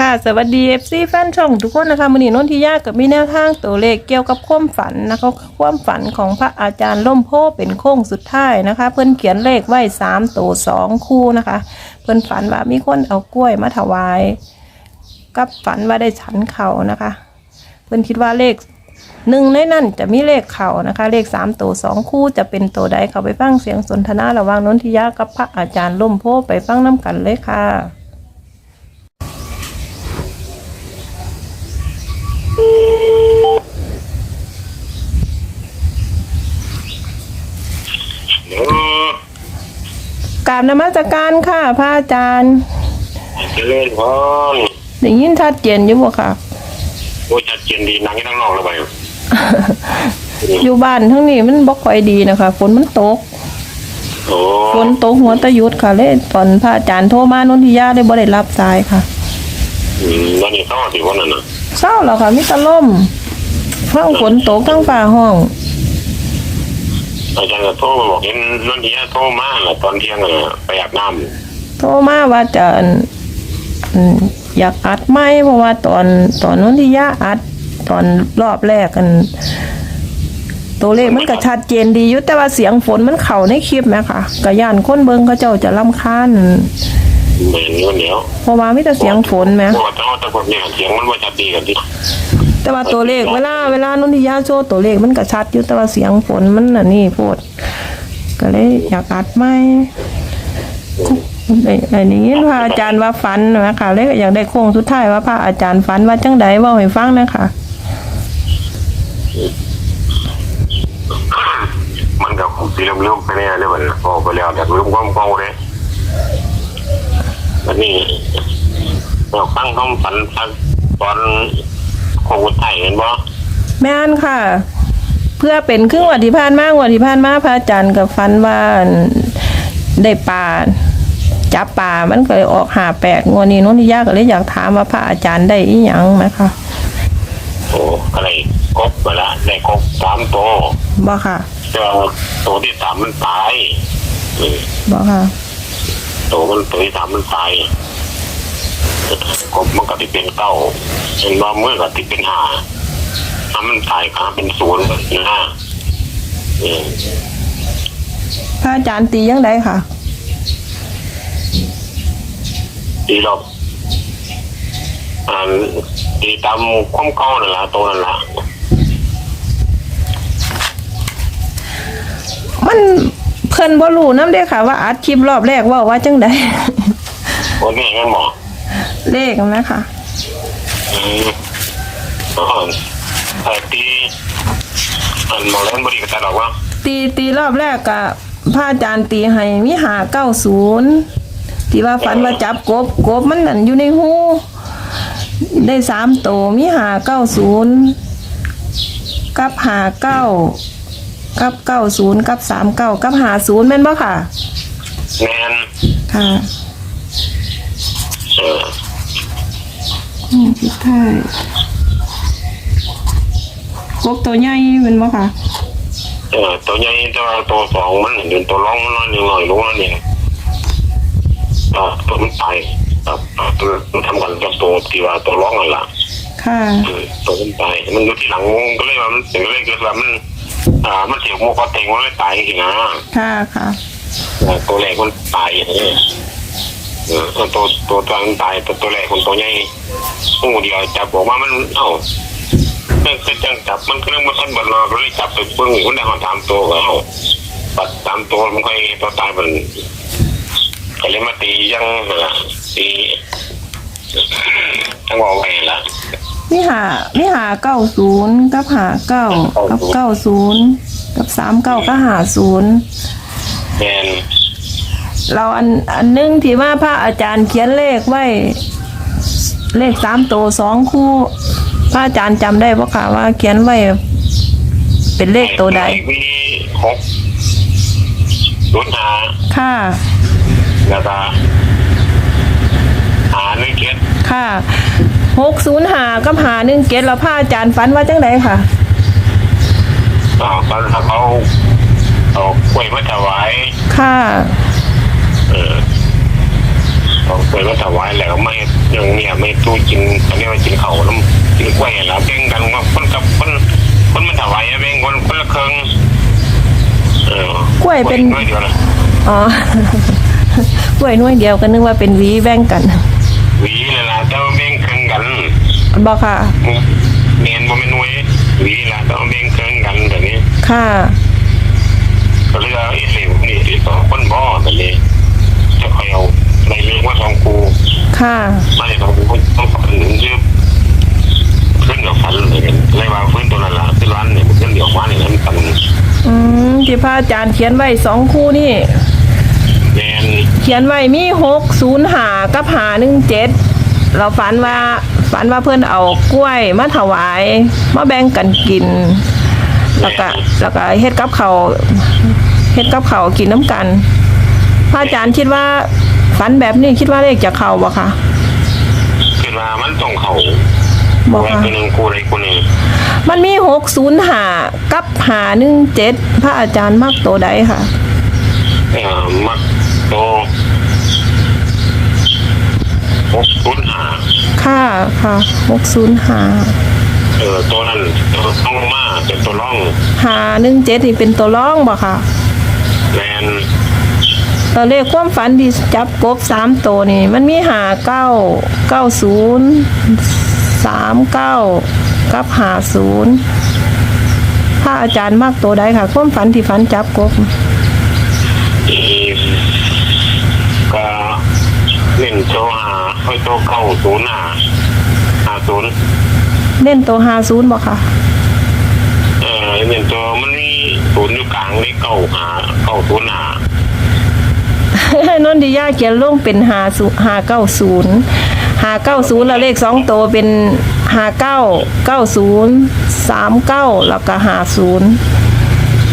ค่ะสวัสดี FC แฟนช่องทุกคนนะคะมือนี้นนทิยากับมีแนวทางตัวเลขเกี่ยวกับความฝันนะคะความฝันของพระอาจารย์ล่มโพเป็นโค้งสุดท้ายนะคะ เพิ่นเขียนเลขไว้สามตัวสองคู่นะคะ เพิ่นฝันว่ามีคนเอากล้วยมาถวาย กับฝันว่าได้ฉันเขานะคะ เพิ่นคิดว่าเลขหนึ่งในนั้นจะมีเลขเข่านะคะ เลขสามตัวสองคู่จะเป็นตัวใดเขาไปฟังเสียงสนทนาระหว่างนนทิยากับพระอาจารย์ล่มโพไปฟังน้กันเลยค่ะ เออ กราบนมัสการค่ะพระอาจารย์เจริญพรได้ยินชัดเจนอยู่บ่ค่ะโอ้ชัดเจนดีหนังที่ทั้งนอกแล้วไปอยู่บ้านทั้งนี้มันบ่ค่อยดีนะคะฝนมันตกโอ้ฝนตกหัวตะยุดค่ะ เลยตอนพระอาจารย์โทรมานนทิยาเลยบ่ได้รับสายค่ะอืมวันนี้เข้าสิวันนั้นน่ะเศร้าแล้วค่ะมีแตะล่มทั้งฝนตกทั้งฟ้าห้อง อาจารย์ก็โทรมาบอกเห็นนั่นนี่โทรมาแหละตอนเที่ยงน่ะไปอาบน้โทรมาว่าจะอืมอยากอัดไหมเพราะว่าตอนตอนนนทิยาอัด ตอนรอบแรกกัน ตัวเลขมันก็ชัดเจนดีอยู่แต่ว่าเสียงฝนมันเข้าในคลิปไหมคะกะย่านคนเบิงเขาเจ้าจะรำคาญำเหมือนนี้วันเดียวเพราะว่ามีแต่เสียงฝนไหม เพราะว่าเจ้าตะกดเนี่ยเสียงมันว่าชัดดีกันดิ แต่ว่าตัวเลขเวลาเวลานนทิยาโชว์ตัวเลขมันก็ชัดอยู่แต่ว่าเสียงฝนมันน่ะนี่โพดก็เลยอยากอัดไม่ไอ้นี้พระอาจารย์ว่าฝันนะคะเลยอยากได้โค้งสุดท้ายว่าพระอาจารย์ฝันว่าจังใดว่าให้ฟังนะคะมันก็คงสีเลื่อมๆไปแน่เลยวันพอไปแล้วอยากลืมความเก่าเลยวันนี้เราฟังคำฝันตอน โควิดไทยเห็นบ่แม่นค่ะ เพื่อเป็นครึ่งวันที่ผ่านมากวันที่ผ่านมาพระอาจารย์กับฝันว่าได้ปลาจับปลามันก็เลยออกหาแปดงวดนี้นนทิยาก็เลยอยากถามว่าพระอาจารย์ได้อีหยังไหมคะโอ้อะไรกบไปละได้กบสามตัวบ่ค่ะเจอตัวที่สามมันตายเออบ่ค่ะตัวมันตัวที่สามมันตายกบมันก็ติเป็นเก้า เห็นว่ามือก็ติเป็นห้าถ้ามันตายก็เป็นศูนย์นะเออพระอาจารย์ตียังไงค่ะ ตีเราอ่าตีตามความเก้านั่นแหละตัวนั่นแหละมันเพิ่นบ่รู้นำเด้ค่ะ ว่าอัดคลิปรอบแรกเว่าว่าจังได วันนี้งั้นหมอ เลขนะคะ อืมอ๋อแต่ตีอันหมอเล่นบริการหรอกว่าตีตีรอบแรกก็พระอาจารย์ตีให้มีหาเก้าศูนย์ที่ว่าฝันว่าจับกบกบมันนั่นอยู่ในหูได้สามโตวมีหาเก้าศูนย์กับหาเก้ากับเก้าศูนย์กับสามเก้ากับหาศูนย์แม่นบ่ค่ะ แมนค่ะ เออ อืมสุดท้ายกบตัวใหญ่แม่นบ่ค่ะเออตัวใหญ่ตัวตัวสองมันเห็นตัวร้องมันน้อยหน่อยรู้นั่นเองอ่าตัวมันตายอ่าอ่าตัวมันทำกันกับตัวที่ว่าตัวร้องนั่นแหละค่ะเออตัวมันตายมันอยู่ที่หลังก็เลยว่ามันถึงเลยเกิดว่ามันอ่ามันเสียงโมกเต็งมันเลยตายจริงๆนะค่ะค่ะอ่าตัวแรกมันตายอย่างนี้ เออตัวตัวตัวตัวมันตายตัวตัวแรกคนตัวใหญ่ตัวเดียวจับบอกว่ามันเอ้ามันก็จังจับมันก็เรื่องมันทันบันนอกก็เลยจับไปเบิ้งมันได้หอตามตัวก็เอาปัดตามตัวมันค่อยตัวตายมันก็เลยมาตียังนั่นล่ะตีทั้งว่าไงล่ะมีหามีหาเก้าศูนย์กับหาเก้ากับเก้าศูนย์กับสามเก้าก็หาศูนย์แมน เราอันอันหนึงที่ว่าพระอาจารย์เขียนเลขไว้ เลขสามตัวสองคู่ พระอาจารย์จำได้ปะค่ะว่าเขียนไว้ เป็นเลขตัวใดมีหกศูนย์หาค่ะ แล้วก็หาหนึ่งเจ็ดค่ะหกศูนย์หากับหาหนึ่งเกตแล้วพระอาจารย์ฝันว่าจังไดค่ะอ่าตอนเขาเอาเอากล้วยมาถวายค่ะ เออเอากล้วยมาถวายแล้วไม่ยังเนี่ยไม่ตู้กินอันนี้มากินเขาวน้ำกินกล้วยแล้วแบ่งกันว่าคนกับคนคนมันถวายแบ่งคนคนละครึ่งเออกล้วยเป็นน้อยเดียวนะอ๋อกล้วยหน้วยเดียวก็นึกว่าเป็นหวีแบ่งกันหวีเลยล่ะแต่ว่าแบ่งครึ่งกันบอกค่ะเมนบ่แม่นหน่วยหวีล่ะต้องแบ่งครึ่งกันแบบนี้ ค่ะก็เลยเอาไอ้สิวนี่ที่สองคนบ่แบบนี้ จะคอยเอาในเรื่องว่าสองครูค่ะไม่ต้องต้องฝันถึงชื่อขึ้นกับฝันเลยกันเลยว่าฟื้นตัวนั้นละขึ้นร้านเนี่ยมันขึ้นเดี๋ยวมาเนี่ยนั้นฝันอืมที่พระอาจารย์เขียนไว้สองคู่นี่แมนเขียนไว้มีหกศูนย์หากับหาหนึ่งเจ็ดเราฝันว่าฝันว่าเพื่อนเอากล้วยมาถวายมาแบ่งกันกิน แล้วก็แล้วก็เฮ็ดกับเขาเฮ็ดกับเขากินน้ำกัน พระอาจารย์คิดว่าฝันแบบนี้คิดว่าเลขจะเข้าบ่คะขึ้นมามันต้องเขาบ่ว่าคะตัวหนึ่งครูใดคนหนึ่งมันมีหกศูนย์หากับหาหนึ่งเจ็ดพระอาจารย์มักตัวใดค่ะ เอ่อมักโตหกศูนย์ห้าค่ะค่ะหกศูนย์หาเออตัวนั้นตัวต้องมาเป็นตัวร่องหาหนึ่งเจ็ดนี่เป็นตัวร่องบ่ค่ะแมน ตัวเลขความฝันที่จับกบสามตัวนี่ มันมีหาเก้าเก้าศูนย์สามเก้ากับหาศูนย์ถ้าอาจารย์มากตัวใดค่ะ ความฝันที่ฝันจับกบอีก็เล่นโตหาค่อยโตเข้าศูนย์ห้าห้าศูนย์เล่นตัวหาศูนย์บ่ค่ะ เออเล่นตัวมันมีศูนย์อยู่กลางนี่เก้าหาเก้าศูนย์หา นนทิยาเขียนลงเป็นหาศูหาเก้าศูนย์หาเก้าศูนย์แล้วเลขสองตัวเป็นหาเก้าเก้าศูนย์สามเก้าแล้วก็หาศูนย์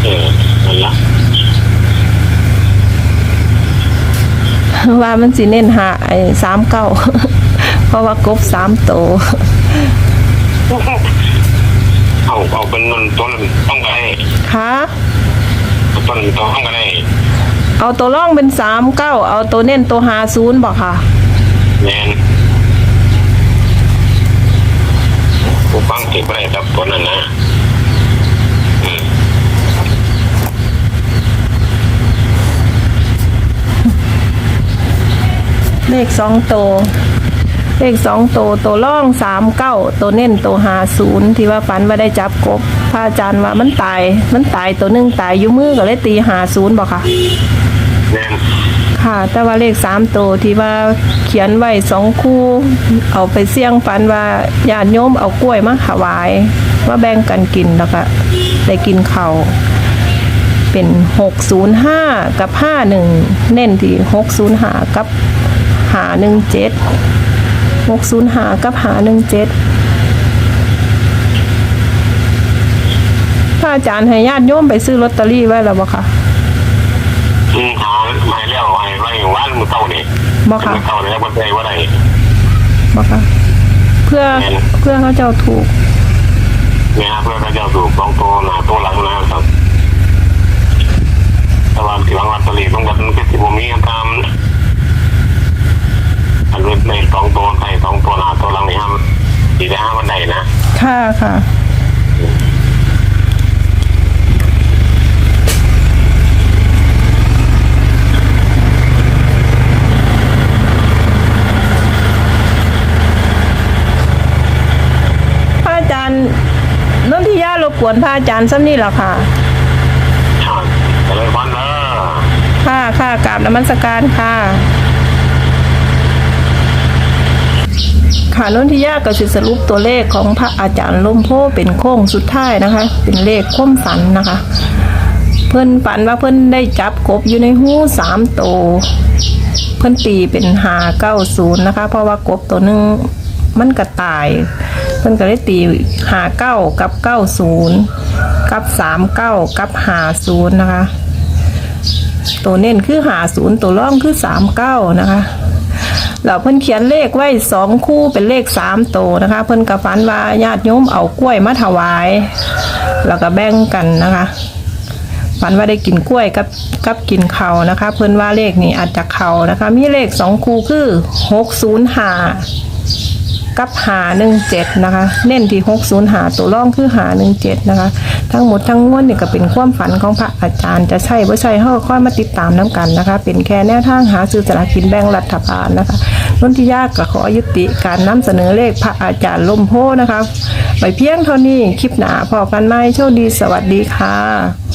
เออนั่นละว่ามันสิเน้นหาไอ้สามเก้าเพราะว่ากบสามตัวเอาเอาเป็นเงินตัวนั้นต้องไปค่ะตัวนั้นตัวต้องไปได้ เอาตัวร่องเป็นสามเก้าเอาตัวเน้นตัวหาศูนย์บอกค่ะแมนผู้ฟังเก็บไปได้ครับตัวนั้นนะอืมเลขสองตัวเลขสองตัวตัวร่องสามเก้าตัวเน้นตัวหาศูนย์ที่ว่าฝันว่าได้จับกบพระอาจารย์ว่ามันตาย มันตายตัวหนึ่งตายอยู่มือก็เลยตีหาศูนย์บอกค่ะ แมนค่ะ แต่ว่าเลขสามตัวที่ว่าเขียนไว้สองคู่ เอาไปเสี่ยงฝันว่าญาติโยมเอากล้วยมาถวายมาแบ่งกันกินแล้วก็ได้กินเขาวเป็นหกศูนย์ห้ากับห้าหนึ่งเน้นที่หกศูนย์ห้ากับหาหนึ่งเจ็ดหกศูนย์ห้ากับหาหนึ่งเจ็ดพระอาจารย์ให้ญาติโยมไปซื้อลอตเตอรี่ไว้แล้วบ่คะอืมหา ไม่แล้วให้ไว้วันมือเก่านี่บ่ค่ะมือเก่านี่แล้วมันได้ว่าได้บ่ค่ะ เพื่อเพื่อเขาเจ้าถูกเนี่ยเพื่อพระเจ้าถูกสองตัวหน้าตัวหลังนะครับต่ว่าที่หลังวันตลีต้องกันเป็นสิบมีตามอันนี้ในสองตัวไทยสองตัวหนาตัวหลังนี่ครับสี่ได้ห้าวันใดนะ ค่ะค่ะ พระอาจารย์นนทิยารบ กวนพระอาจารย์ซ้ำนี่แหละค่ะครับแต่เลยวันเนอค่ะค่ะกราบนมัสการค่ะค่ะนนทิยาก็สิสรุปตัวเลขของพระอาจารย์ล่มโพเป็นโค้งสุดท้ายนะคะ เป็นเลขคว่มฝันนะคะ เพิ่นฝันว่าเพิ่นได้จับกบอยู่ในหูสามตัวเพิ่นตีเป็นหาเก้าศูนย์นะคะ เพราะว่ากบตัวหนึ่งมันกระต่าย เพิ่นก็เลยตีหาเก้ากับเก้าศูนย์กับสามเก้ากับหาศูนย์นะคะ ตัวเน้นคือหาศูนย์ตัวร่องคือสามเก้านะคะเราเพิ่นเขียนเลขไว้สองคู่เป็นเลขสามตัวนะคะ เพิ่นกับฝันว่าญาติโยมเอากล้วยมาถวาย แล้วก็แบ่งกันนะคะฝันว่าได้กินกล้วยกับกับกินเขานะคะ เพิ่นว่าเลขนี้อาจจะเขานะคะ มีเลขสองคู่คือหกศูนย์หา กับหาหนึ่งเจ็ดนะคะ เน้นที่หกศูนย์หาตัวร่องคือหาหนึ่งเจ็ดนะคะ ทั้งหมดทั้งมวลเนี่ยก็เป็นความฝันของพระอาจารย์จะใช่ว่าใช่เฮาค่อยมาติดตามน้กันนะคะ เป็นแค่แนวทางหาซื้อสลากกินแบ่งรัฐบาลนะคะนนทิยากก็ขอยุติการนำเสนอเลขพระอาจารย์ลมโพนะคะไปเพียงเท่านี้คลิปหนาพอกันไหมโชคดีสวัสดีค่ะ